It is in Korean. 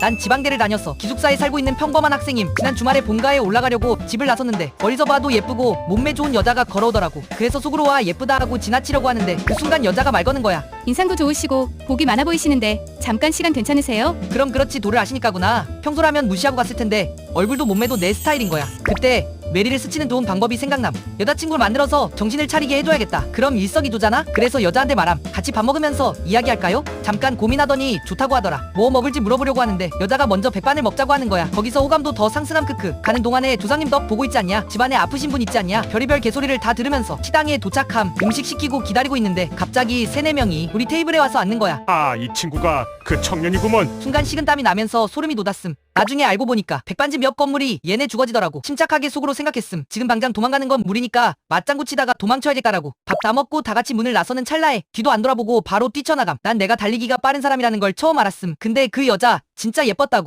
난 지방대를 다녔어. 기숙사에 살고 있는 평범한 학생임. 지난 주말에 본가에 올라가려고 집을 나섰는데 멀리서 봐도 예쁘고 몸매 좋은 여자가 걸어오더라고. 그래서 속으로 와 예쁘다 하고 지나치려고 하는데 그 순간 여자가 말 거는 거야. 인상도 좋으시고 복이 많아 보이시는데 잠깐 시간 괜찮으세요? 그럼 그렇지 도를 아시니까구나. 평소라면 무시하고 갔을 텐데 얼굴도 몸매도 내 스타일인 거야. 그때 메리를 스치는 좋은 방법이 생각남. 여자친구를 만들어서 정신을 차리게 해줘야겠다. 그럼 일석이조잖아. 그래서 여자한테 말함. 같이 밥 먹으면서 이야기할까요? 잠깐 고민하더니 좋다고 하더라. 뭐 먹을지 물어보려고 하는데 여자가 먼저 백반을 먹자고 하는 거야. 거기서 호감도 더 상승함 크크. 가는 동안에 조상님 덕 보고 있지 않냐? 집안에 아프신 분 있지 않냐? 별의별 개소리를 다 들으면서 식당에 도착함. 음식 시키고 기다리고 있는데 갑자기 세네 명이 우리 테이블에 와서 앉는 거야. 아, 이 친구가 그 청년이구먼. 순간 식은 땀이 나면서 소름이 돋았음. 나중에 알고 보니까 백반집 옆 건물이 얘네 주거지더라고. 침착하게 속으로 생각했음. 지금 당장 도망가는 건 무리니까 맞장구 치다가 도망쳐야겠다라고. 밥 다 먹고 다 같이 문을 나서는 찰나에 뒤도 안 돌아보고 바로 뛰쳐나감. 난 내가 달리기가 빠른 사람이라는 걸 처음 알았음. 근데 그 여자 진짜 예뻤다고.